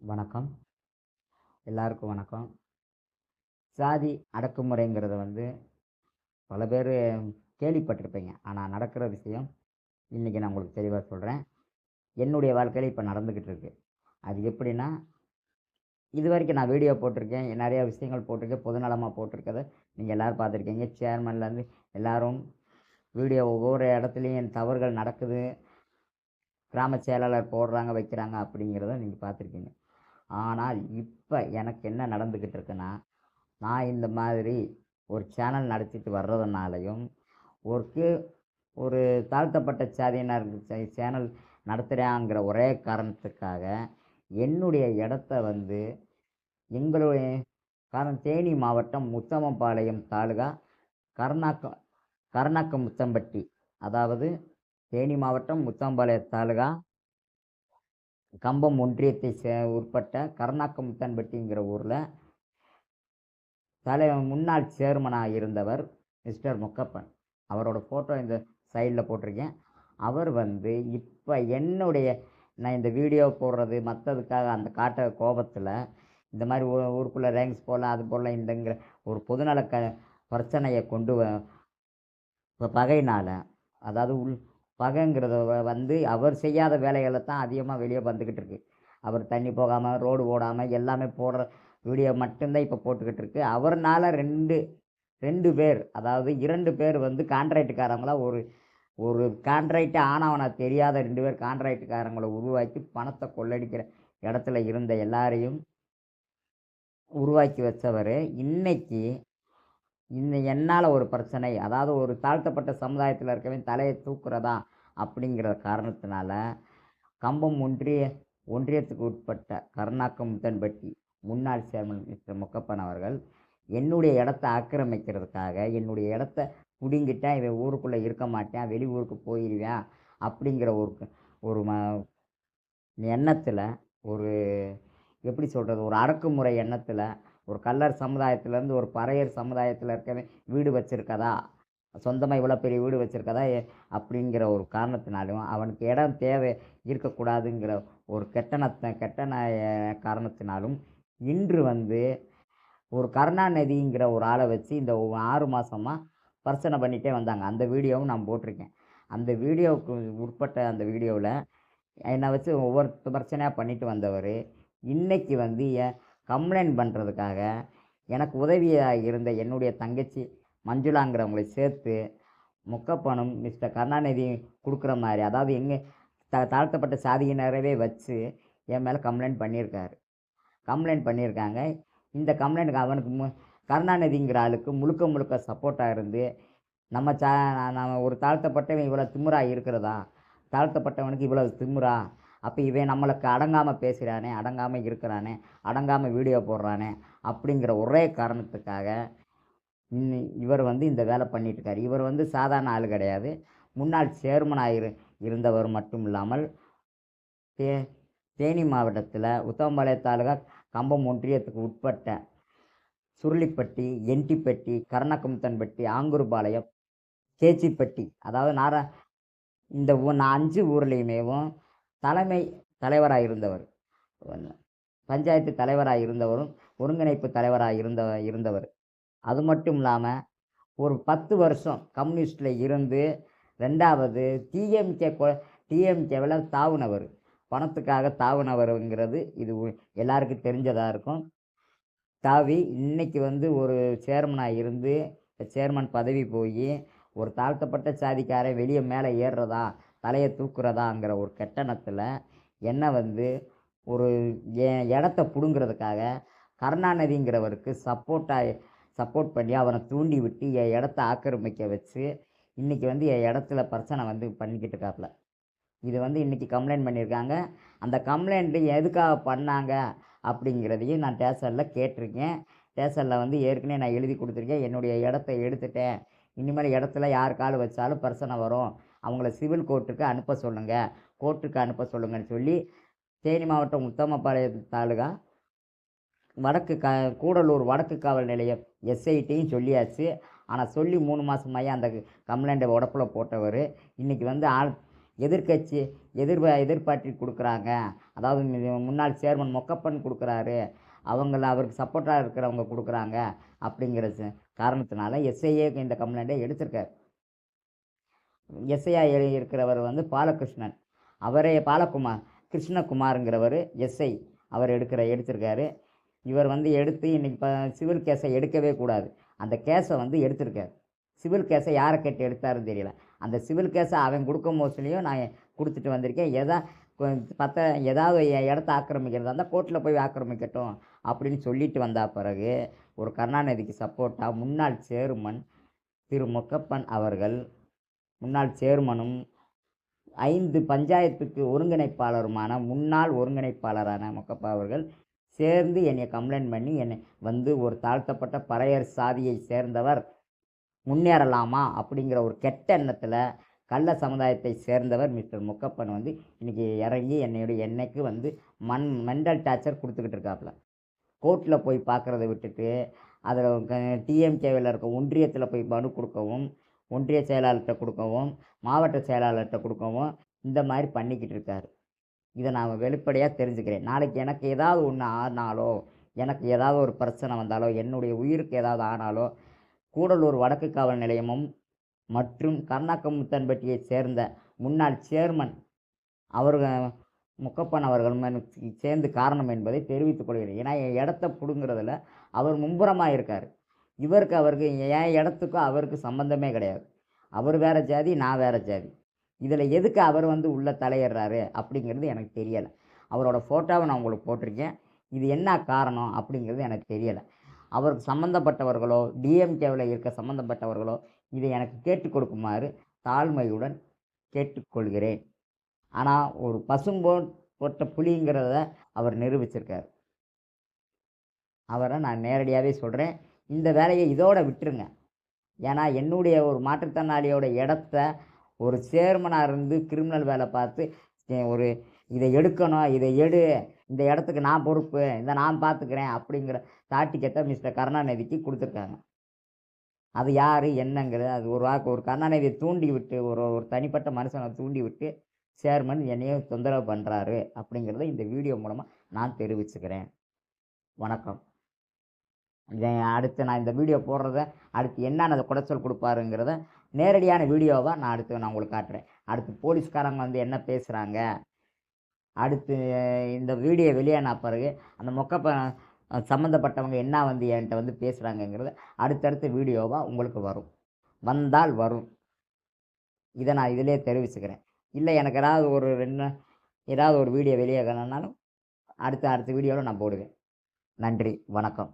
வணக்கம். எல்லாருக்கும் வணக்கம். சாதி அடக்குமுறைங்கிறத வந்து பல பேர் கேள்விப்பட்டிருப்பீங்க. ஆனால் நடக்கிற விஷயம் இன்றைக்கி நான் உங்களுக்கு தெளிவாக சொல்கிறேன் என்னுடைய வாழ்க்கையில் இப்போ நடந்துக்கிட்டு இருக்கு. அது எப்படின்னா இது வரைக்கும் நான் வீடியோ போட்டிருக்கேன். நிறையா விஷயங்கள் போட்டிருக்கேன். பொதுநலமாக போட்டிருக்கதை நீங்கள் எல்லோரும் பார்த்துருக்கீங்க. சேர்மன்லேருந்து எல்லோரும் வீடியோ ஒவ்வொரு இடத்துலையும் தவறுகள் நடக்குது. கிராம செயலாளர் போடுறாங்க வைக்கிறாங்க அப்படிங்கிறத நீங்கள் பார்த்துருக்கீங்க. ஆனால் இப்போ எனக்கு என்ன நடந்துக்கிட்டு இருக்குன்னா நான் இந்த மாதிரி ஒரு சேனல் நடத்திட்டு வர்றதுனாலையும் ஒருக்கு ஒரு தாழ்த்தப்பட்ட சாதியினர் சே- சேனல் நடத்துகிறாங்கிற ஒரே காரணத்துக்காக என்னுடைய இடத்த வந்து எங்களுடைய காரணம் தேனி மாவட்டம் முத்தமம்பாளையம் தாலுகா கருணாக்கம் கருணாக்கம் முத்தம்பட்டி அதாவது தேனி மாவட்டம் முத்தம்பாளையம் தாலுகா கம்பம் ஒன்றியத்தை சே உட்பட்ட கருணாக்கமுத்தன்பட்டிங்கிற ஊரில் தலை முன்னாள் சேர்மனாக இருந்தவர் மிஸ்டர் முக்கப்பன். அவரோட ஃபோட்டோ இந்த சைடில் போட்டிருக்கேன். அவர் வந்து இப்போ என்னுடைய நான் இந்த வீடியோ போடுறது மற்றதுக்காக அந்த காட்ட கோபத்தில் இந்த மாதிரி ஊருக்குள்ளே ரேங்க்ஸ் போகலாம் அது போடலாம் இந்தங்கிற ஒரு பொதுநல க பிரச்சனையை கொண்டு வ இப்போ பகையினால் அதாவது உள் பகைங்கிறத வந்து அவர் செய்யாத வேலைகளை தான் அதிகமாக வெளியே வந்துக்கிட்டு இருக்கு. அவர் தண்ணி போகாமல் ரோடு ஓடாமல் எல்லாமே போடுற வீடியோ மட்டும்தான் இப்போ போட்டுக்கிட்டு இருக்கு. அவர்னால ரெண்டு ரெண்டு பேர் அதாவது இரண்டு பேர் வந்து கான்ட்ராக்டுக்காரங்களாக ஒரு ஒரு கான்ட்ராக்டே ஆனவனா தெரியாத ரெண்டு பேர் கான்ட்ராக்டுக்காரங்களை உருவாக்கி பணத்தை கொள்ளடிக்கிற இடத்துல இருந்த எல்லாரையும் உருவாக்கி வச்சவர். இன்னைக்கு இந்த என்னால் ஒரு பிரச்சனை அதாவது ஒரு தாழ்த்தப்பட்ட சமுதாயத்தில் இருக்கவே தலையை தூக்குறதா அப்படிங்கிற காரணத்தினால கம்பம் ஒன்றிய ஒன்றியத்துக்கு உட்பட்ட கருணாக்கம் முத்தன்பட்டி முன்னாள் சேர்மன் மிஸ்டர் முக்கப்பன் அவர்கள் என்னுடைய இடத்த ஆக்கிரமிக்கிறதுக்காக என்னுடைய இடத்த பிடுங்கிட்டா இவன் ஊருக்குள்ளே இருக்க மாட்டேன் வெளி ஊருக்கு போயிடுவேன் அப்படிங்கிற ஒரு ஒரு ம எண்ணத்தில் ஒரு எப்படி சொல்கிறது ஒரு அடக்குமுறை எண்ணத்தில் ஒரு கல்லர் சமுதாயத்திலேருந்து ஒரு பறையர் சமுதாயத்தில் இருக்கவே வீடு வச்சுருக்கதா? சொந்தமாக இவ்வளோ பெரிய வீடு வச்சுருக்கதா? அப்படிங்கிற ஒரு காரணத்தினாலும் அவனுக்கு இடம் தேவை இருக்கக்கூடாதுங்கிற ஒரு கெட்டனத்தை கெட்டன காரணத்தினாலும் இன்று வந்து ஒரு கருணாநிதிங்கிற ஒரு ஆளை வச்சு இந்த ஆறு மாதமாக பிரச்சனை பண்ணிகிட்டே வந்தாங்க. அந்த வீடியோவும் நான் போட்டிருக்கேன். அந்த வீடியோவுக்கு உட்பட்ட அந்த வீடியோவில் என்னை வச்சு ஒவ்வொரு பிரச்சனையாக பண்ணிட்டு வந்தவர். இன்றைக்கி வந்து என் கம்ப்ளைண்ட் பண்ணுறதுக்காக எனக்கு உதவியாக இருந்த என்னுடைய தங்கச்சி மஞ்சுளாங்கிறவங்களை சேர்த்து முக்கப்பணம் மிஸ்டர் கருணாநிதி கொடுக்குற மாதிரி அதாவது எங்கே த தாழ்த்தப்பட்ட சாதியினரவே வச்சு என் மேலே கம்ப்ளைண்ட் பண்ணியிருக்காரு. கம்ப்ளைண்ட் பண்ணியிருக்காங்க. இந்த கம்ப்ளைண்ட்டுக்கு அவனுக்கு மு கருணாநிதிங்கிற ஆளுக்கு முழுக்க முழுக்க சப்போர்ட்டாக இருந்து நம்ம சா நம்ம ஒரு தாழ்த்தப்பட்டவன் இவ்வளோ திமுறா இருக்கிறதா? தாழ்த்தப்பட்டவனுக்கு இவ்வளோ திமுறா? அப்போ இவன் நம்மளுக்கு அடங்காமல் பேசுகிறானே அடங்காமல் இருக்கிறானே அடங்காமல் வீடியோ போடுறானே அப்படிங்கிற ஒரே காரணத்துக்காக இவர் வந்து இந்த வேலை பண்ணிட்டுருக்காரு இவர் வந்து சாதாரண ஆள் கிடையாது. முன்னாள் சேர்மனாக இரு இருந்தவர் மட்டும் இல்லாமல் தே தேனி மாவட்டத்தில் உத்தமபாளைய தாலுகா கம்பம் ஒன்றியத்துக்கு உட்பட்ட சுருளிப்பட்டி என்டிப்பட்டி கரணக்கமுத்தன்பட்டி ஆங்கூர்பாளையம் கேச்சிப்பட்டி அதாவது நாரா இந்த ஊ நான் அஞ்சு ஊர்லேயுமேவும் தலைமை தலைவராக இருந்தவர் பஞ்சாயத்து தலைவராக இருந்தவரும் ஒருங்கிணைப்பு தலைவராக இருந்த இருந்தவர். அது மட்டும் இல்லாமல் ஒரு பத்து வருஷம் கம்யூனிஸ்டில் இருந்து ரெண்டாவது டிஎம்கே டிஎம்கேவில் தாவுனவர். பணத்துக்காக தாவுனவருங்கிறது இது எல்லாருக்கும் தெரிஞ்சதாக இருக்கும். தாவி இன்னைக்கு வந்து ஒரு சேர்மனாக இருந்து சேர்மன் பதவி போய் ஒரு தாழ்த்தப்பட்ட சாதிக்காரன் வெளியே மேலே ஏறுறதா தலையை தூக்குறதாங்கிற ஒரு கெட்டணத்தில் என்னை வந்து ஒரு என் இடத்த பிடுங்கிறதுக்காக கருணாநிதிங்கிறவருக்கு சப்போர்ட்டாக சப்போர்ட் பண்ணி அவனை தூண்டி விட்டு என் இடத்த ஆக்கிரமிக்க வச்சு இன்றைக்கி வந்து என் இடத்துல பிரச்சனை வந்து பண்ணிக்கிட்டு இருக்காப்புல இது வந்து இன்றைக்கி கம்ப்ளைண்ட் பண்ணியிருக்காங்க. அந்த கம்ப்ளைண்ட்டு எதுக்காக பண்ணாங்க அப்படிங்கிறதையும் நான் ஸ்டேஷனில் கேட்டிருக்கேன். ஸ்டேஷனில் வந்து ஏற்கனவே நான் எழுதி கொடுத்துருக்கேன். என்னுடைய இடத்த எடுத்துட்டேன். இனிமேல் இடத்துல யார் கால் வச்சாலும் பிரச்சனை வரும். அவங்கள சிவில் கோர்ட்டுக்கு அனுப்ப சொல்லுங்கள் கோர்ட்டுக்கு அனுப்ப சொல்லுங்கன்னு சொல்லி தேனி மாவட்டம் உத்தமபாளையம் தாலுகா வடக்கு க கூடலூர் வடக்கு காவல் நிலையம் எஸ்ஐடியும் சொல்லியாச்சு. ஆனால் சொல்லி மூணு மாதமாயே அந்த கம்ப்ளைண்ட்டை உடப்பில் போட்டவர். இன்றைக்கி வந்து ஆள் எதிர்க்கட்சி எதிர்ப எதிர்பார்ட்டி கொடுக்குறாங்க. அதாவது முன்னாள் சேர்மன் மொக்கப்பன் கொடுக்குறாரு. அவங்கள அவருக்கு சப்போர்ட்டாக இருக்கிறவங்க கொடுக்குறாங்க. அப்படிங்கிற காரணத்தினால எஸ்ஐஏ இந்த கம்ப்ளைண்ட்டை எடுத்திருக்காரு. எஸ்ஐயா இருக்கிறவர் வந்து பாலகிருஷ்ணன். அவரே பாலகுமார் கிருஷ்ணகுமாருங்கிறவர் எஸ்ஐ அவர் எடுக்கிற எடுத்திருக்காரு. இவர் வந்து எடுத்து இன்றைக்கி இப்போ சிவில் கேஸை எடுக்கவே கூடாது. அந்த கேஸை வந்து எடுத்திருக்காரு. சிவில் கேஸை யாரை கேட்டு எடுத்தாருன்னு தெரியல. அந்த சிவில் கேஸை அவன் கொடுக்கும் மோஸ்ட்லியும் நான் கொடுத்துட்டு வந்திருக்கேன். எதா பத்த ஏதாவது என் இடத்த ஆக்கிரமிக்கிறதா இருந்தால் கோர்ட்டில் போய் ஆக்கிரமிக்கட்டும் அப்படின்னு சொல்லிட்டு வந்த பிறகு ஒரு கருணாநிதிக்கு சப்போர்ட்டாக முன்னாள் சேர்மன் திரு மொக்கப்பன் அவர்கள் முன்னாள் சேர்மனும் ஐந்து பஞ்சாயத்துக்கு ஒருங்கிணைப்பாளருமான முன்னாள் ஒருங்கிணைப்பாளரான மொக்கப்பா அவர்கள் சேர்ந்து என்னை கம்ப்ளைண்ட் பண்ணி என்னை வந்து ஒரு தாழ்த்தப்பட்ட பறையர் சாதியை சேர்ந்தவர் முன்னேறலாமா அப்படிங்கிற ஒரு கெட்ட எண்ணத்தில் கள்ள சமுதாயத்தை சேர்ந்தவர் மிஸ்டர் முக்கப்பன் வந்து இன்றைக்கி இறங்கி என்னையுடைய என்னைக்கு வந்து மண் மென்டல் டார்ச்சர் கொடுத்துக்கிட்டு இருக்காப்புல கோர்ட்டில் போய் பார்க்குறத விட்டுட்டு அதில் டிஎம்கேவில் இருக்க ஒன்றியத்தில் போய் மனு கொடுக்கவும் ஒன்றிய செயலாளர்கிட்ட கொடுக்கவும் மாவட்ட செயலாளர்கிட்ட கொடுக்கவும் இந்த மாதிரி பண்ணிக்கிட்டு இருக்காரு. இதை நான் வெளிப்படையாக தெரிஞ்சுக்கிறேன். நாளைக்கு எனக்கு ஏதாவது ஒன்று ஆனாலோ எனக்கு ஏதாவது ஒரு பிரச்சனை வந்தாலோ என்னுடைய உயிருக்கு ஏதாவது ஆனாலோ கூடலூர் வடக்கு காவல் நிலையமும் மற்றும் கர்நாக்கமுத்தன்பட்டியை சேர்ந்த முன்னாள் சேர்மன் அவர்கள் முக்கப்பன் அவர்கள் சேர்ந்து காரணம் என்பதை தெரிவித்துக் கொள்கிறேன். ஏன்னா என் இடத்த பிடுங்கிறதுல அவர் மும்புறமாக இருக்கார். இவருக்கு அவருக்கு என் இடத்துக்கும் அவருக்கு சம்பந்தமே கிடையாது. அவர் வேறு ஜாதி நான் வேற ஜாதி. இதில் எதுக்கு அவர் வந்து உள்ளே தலையிடுறாரு அப்படிங்கிறது எனக்கு தெரியலை. அவரோட ஃபோட்டோவை நான் உங்களுக்கு போட்டிருக்கேன். இது என்ன காரணம் அப்படிங்கிறது எனக்கு தெரியலை. அவருக்கு சம்மந்தப்பட்டவர்களோ டிஎம்கேவில் இருக்க சம்மந்தப்பட்டவர்களோ இதை எனக்கு கேட்டுக் கொடுக்குமாறு தாழ்மையுடன் கேட்டுக்கொள்கிறேன். ஆனால் ஒரு பசும்போன் போட்ட புலிங்கிறத அவர் நிரூபிச்சிருக்கார். அவரை நான் நேரடியாகவே சொல்கிறேன் இந்த வேலையை இதோட விட்டுருங்க. ஏன்னா என்னுடைய ஒரு மாற்றுத்திறனாளியோட இடத்த ஒரு சேர்மனாக இருந்து கிரிமினல் வேலை பார்த்து ஒரு இதை எடுக்கணும் இதை எடு இந்த இடத்துக்கு நான் பொறுப்பு இதை நான் பார்த்துக்கிறேன் அப்படிங்கிற தாட்டிக்கத்தை மிஸ்டர் கருணாநிதிக்கு கொடுத்துருக்காங்க. அது யார் என்னங்கிறது அது ஒரு வாக்கு ஒரு கருணாநிதியை தூண்டி விட்டு ஒரு ஒரு தனிப்பட்ட மனுஷனை தூண்டி விட்டு சேர்மன் என்னையும் தொந்தரவு பண்ணுறாரு அப்படிங்கிறத இந்த வீடியோ மூலமாக நான் தெரிவிச்சுக்கிறேன். வணக்கம். அடுத்து நான் இந்த வீடியோ போடுறத அடுத்து என்னென்ன குடைச்சல் கொடுப்பாருங்கிறத நேரடியான வீடியோவாக நான் அடுத்து நான் உங்களுக்கு காட்டுறேன். அடுத்து போலீஸ்காரங்க வந்து என்ன பேசுகிறாங்க அடுத்து இந்த வீடியோ வெளியான பிறகு அந்த மொக்கப்ப சம்மந்தப்பட்டவங்க என்ன வந்து என்கிட்ட வந்து பேசுகிறாங்கங்கிறது அடுத்தடுத்த வீடியோவாக உங்களுக்கு வரும். வந்தால் வரும். இதை நான் இதிலே தெரிவிச்சுக்கிறேன். இல்லை எனக்கு ஏதாவது ஒரு ரெண்டு ஏதாவது ஒரு வீடியோ வெளியே வேணும்னாலும் அடுத்த அடுத்த வீடியோவில் நான் போடுவேன். நன்றி வணக்கம்.